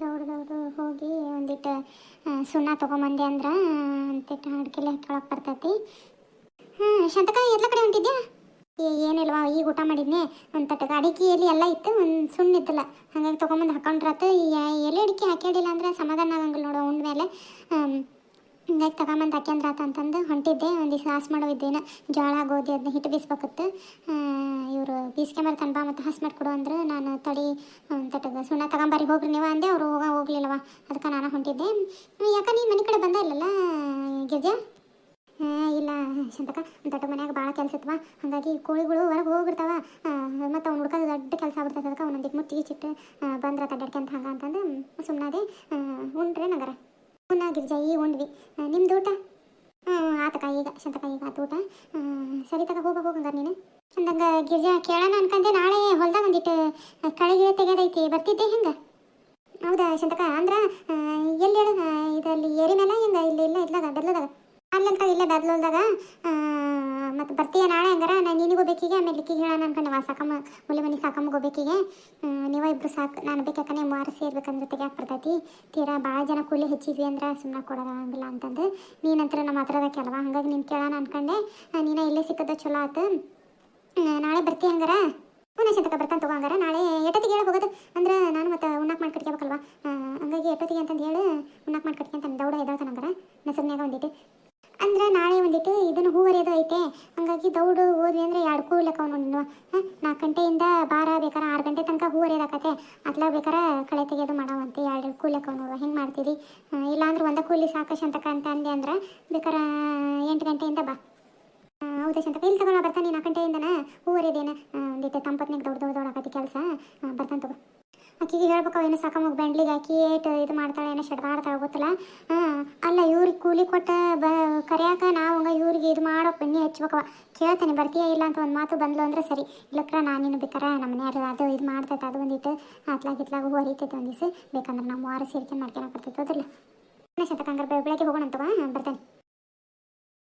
ದೌಡ್ದೌಡು ಹೋಗಿ ಒಂದಿಟ್ಟು ಸುಣ್ಣ ತೊಗೊಂಬಂದೆ ಅಂದ್ರೆ ಅಂತಿಟ್ಟು ಅಡ್ಕೆಲೆ ಹಾಕೊಳಕ್ಕೆ ಬರ್ತೈತಿ. ಹಾಂ ಶಾಂತಕ, ಎಲ್ಲ ಕಡೆ ಹೊಂಟಿದ್ಯಾ? ಏನಿಲ್ವಾ, ಈಗ ಊಟ ಮಾಡಿದ್ನೆ. ಒಂದು ತಟ್ಟಗ ಅಡಿಕೆಯಲ್ಲಿ ಎಲ್ಲ ಇತ್ತು, ಒಂದು ಸುಣ್ಣ ಇತ್ತಲ್ಲ, ಹಾಗಾಗಿ ತೊಗೊಂಬಂದು ಹಾಕೊಂಡ್ರತ್ತು ಎಲೆ ಅಡಿಕೆ ಹಾಕಿಡಿಲ್ಲ ಅಂದ್ರೆ ಸಮಾಧಾನ ಆಗಂಗಿಲ್ಲ ನೋಡು, ಉಂಡ್ಮೇಲೆ. ಹಿಂಗಾಗಿ ತಗೊಂಬಂದು ಹಾಕ್ಯಂದ್ರಾತ ಅಂತಂದು ಹೊಂಟಿದ್ದೆ. ಒಂದು ದಿವಸ ಮಾಡೋ ಇದ್ದೇನೆ. ಜೋಳ ಗೋಧಿ ಅದನ್ನ ಹಿಟ್ಟು ಬೀಸ್ಬೇಕಿತ್ತು. ಇವರು ಬೀಸ್ಕೊಂಬರ್ತಾನೆ ಬಾ ಮತ್ತು ಹಾಸ್ ಮಾಡಿಕೊಡು ಅಂದ್ರೆ. ನಾನು ತಡಿ, ಒಂದು ತಟ್ಟಗ ಸುಣ್ಣ ತಗೊಂಬರಿ ಹೋಗ್ರಿ ನೀವು ಅಂದೆ. ಅವರು ಹೋಗ, ಹೋಗ್ಲಿಲ್ಲವ. ಅದಕ್ಕೆ ನಾನು ಹೊಂಟಿದ್ದೆ. ಯಾಕೆ ನೀ ಮನೆ ಕಡೆ ಬಂದ ಇಲ್ಲಲ್ಲ, ಗಿರ್ಜಾ? ಇಲ್ಲ ಶಂತಕ ದೊಡ್ಡ ಮನ್ಯಾಗ ಭಾಳ ಕೆಲಸ ಇತ್ತವ ಹಾಗಾಗಿ ಕೋಳಿಗಳು ಹೊರಗೆ ಹೋಗ್ಬಿಡ್ತಾವ. ಮತ್ತು ಅವ್ನು ಹುಡ್ಕೋದು ದೊಡ್ಡ ಕೆಲಸ ಆಗ್ಬಿಡ್ತದೆ ಅದಕ್ಕೆ. ಅವ್ನೊಂದಿಗೆ ಮುಚ್ಚಿಗೆ ಚಿಟ್ಟು ಬಂದ್ರೆ ತಡ್ಡಾಡ್ಕೊಂತ ಹಂಗ ಅಂತಂದು ಸುಮ್ಮನಾದೆ ಉಂಡ್ರೆ ನಗರ. ಉಣ್ಣ ಗಿರ್ಜಾ ಈ ಉಂಡ್ವಿ ನಿಮ್ದು ಊಟ? ಹ್ಞೂ ಆತಕ ಈಗ ಶಂತಕ ಈಗ ಆತ ಊಟ. ಸರಿ ತಗ, ಹೋಗ ಹೋಗಂಗಾರ ನೀನು. ಅಂದಂಗೆ ಗಿರ್ಜಾ ಕೇಳೋಣ ಅನ್ಕಂದೆ ನಾಳೆ ಹೊಲ್ದಾಗ ಒಂದಿಟ್ಟು ಕಳೆಗಿಳೆ ತೆಗೆದೈತಿ, ಬರ್ತಿದ್ದೆ ಹೆಂಗೆ? ಹೌದಾ ಶಂತಕ, ಅಂದ್ರೆ ಎಲ್ಲಿ ಹೇಳು? ಇದರಲ್ಲಿ ಏರಿ ಮೇಲೆ ಹಿಂಗೆ? ಇಲ್ಲಿ ಇಲ್ಲ, ಇದ್ಲಾಗ, ಬೆದ್ಲದಾಗ. ಅಲ್ಲಂತ ಇಲ್ಲೇ ಬೆದ್ಲದಾಗ ಮತ್ತು ಬರ್ತೀಯ ನಾಳೆ ಹಂಗಾರ? ನಾನು ನಿನಗೂ ಬೇಕಿಗೆ, ಆಮೇಲೆ ಲಿಕ್ಕಿಗೆ ಹೇಳೋಣ ಅನ್ಕೊಂಡೆ. ಸಾಕಮ್ಮ ಮುಲಿ ಮನೆ ಸಾಕಮ್ಮಗೂ ಬೇಕಿಗೆ. ನೀವ ಇಬ್ರು ಸಾಕು. ನಾನು ಬೇಕಾಕನೆ ಮಾರು ಸೇರ್ಬೇಕಂದ್ರೆ ತೆಗಿಯಾಕೆ ಬರ್ತೈತಿ. ತೀರಾ ಭಾಳ ಜನ ಕೂಲಿ ಹೆಚ್ಚಿದ್ವಿ ಅಂದ್ರೆ ಸುಮ್ಮನೆ ಕೊಡೋದಾಗಂಗಿಲ್ಲ ಅಂತಂದು. ನೀನಂತರ ನಮ್ಮ ಹತ್ರದ ಕೆಲವ ಹಂಗಾಗಿ ನೀನು ಕೇಳೋಣ ಅನ್ಕೊಂಡೆ. ನೀನು ಇಲ್ಲೇ ಸಿಕ್ಕದ ಚಲೋ ಆತು. ನಾಳೆ ಬರ್ತೀಯ ಹಂಗಾರ? ಪುನಃ ಶತಕ ಬರ್ತಾನೆ ತಗೋ ಹಂಗಾರ. ನಾಳೆ ಎಟತಿಗೆ ಹೇಳಿ ಹೋಗೋದು? ಅಂದ್ರೆ ನಾನು ಮತ್ತೆ ಉಣ್ಣಾಕ್ ಮಾಡಿ ಕಟ್ಕೋಬೇಕಲ್ವಾ ಹಂಗಾಗಿ ಎಟತಿಗೆ ಅಂತಂದು ಹೇಳಿ. ಉಣ್ಣಾಕ್ ಮಾಡಿ ಕಟ್ಕೊಂತ ದೌಡ ಎದ್ದಾಳ್ತಾನಂಗಾರ ಹಂಗಾರ. ನಸನ್ಯಾಗ ಒಂದಿಟ್ಟು ಅಂದ್ರೆ ನಾಳೆ ಒಂದಿಟ್ಟು ಇದನ್ನು ಹೂವರಿಯೋದು ಐತೆ. ಹಂಗಾಗಿ ದೌಡು, ಹೋದ್ವಿ ಅಂದ್ರೆ ಎರಡು ಕೂ ಲೆಕ್ಕ ಅವನು ನಾಲ್ಕು ಗಂಟೆಯಿಂದ ಬಾರ ಬೇಕಾರ ಆರು ಗಂಟೆ ತನಕ ಹೂವರಿಯೋದಾಕತೆ ಅತ್ಲಾಗ ಬೇಕಾರ ಕಳೆ ತೆಗೆಯೋದು ಮಾಡವಂತೆ ಎರಡು ಕೂ ಲೆಕ್ಕ ನೋಡುವ ಹೆಂಗೆ ಮಾಡ್ತೀರಿ? ಇಲ್ಲಾಂದ್ರೆ ಒಂದ ಕೂಲಿ ಸಾಕಷ್ಟು ಅಂತಕ ಅಂತ ಅಂದೆ ಅಂದ್ರೆ ಬೇಕಾರ ಎಂಟು ಗಂಟೆಯಿಂದ ಬಾ. ಹೌದಾ ಶಂತಕ ಇಲ್ಲಿ ತಗೊಳ ಬರ್ತಾನೆ ನಾಲ್ಕು ಗಂಟೆಯಿಂದನ ಹೂವರಿದೇನ ಒಂದಿಟ್ಟು ತಂಪತ್ನಾಗ ದೊಡ್ಡ ದೊಡ್ಡ ದೊಡ್ಡ ಕೆಲಸ. ಬರ್ತಾನೆ ತಗೋ. ಆಕಿಗೆ ಹೇಳ್ಬೇಕು ಏನೋ ಸಾಕಮ್ಮಗೆ ಬೆಂಡ್ಲಿಗೆ ಹಾಕಿ ಏಟ್ ಇದು ಮಾಡ್ತಾಳೆ ಏನೋ ಶಡ್ದಾಡ್ತಾಳೆ ಗೊತ್ತಲ್ಲ? ಅಲ್ಲ ಇವ್ರಿಗೆ ಕೂಲಿ ಕೊಟ್ಟ ಬ, ಕರೆಯಾಕ ನಾವು ಇವ್ರಿಗೆ ಇದು ಮಾಡೋ ಪೆಣ್ಣಿ ಹಚ್ಬೇಕವ. ಕೇಳ್ತೇನೆ, ಬರ್ತೀಯ ಇಲ್ಲ ಅಂತ ಒಂದು ಮಾತು ಬಂದ್ಲು ಅಂದ್ರೆ ಸರಿ. ಇಲ್ಲಕ್ರ ನಾನೇನು ಬೇಕಾರ ನಮ್ಮ ಮನೆಯವ್ರು ಅದು ಇದು ಮಾಡ್ತೈತೆ, ಅದು ಒಂದಿಟ್ಟು ಹತ್ಲಾಗ ಹೂ ಹರಿತೈತೆ ಒಂದು ಬೇಕಂದ್ರೆ ನಮ್ಮ ವಾರ ಸೇರಿಕೆ ಮಾಡ್ಕೊಳಕ್ಕೆ ಬರ್ತೈತೆ ಅದಲ್ಲ ಶತಕ ಹಂಗಾರೆ ಬೆಳಗ್ಗೆ ಹೋಗೋಣ ಅಂತವ ಬರ್ತೇನೆ.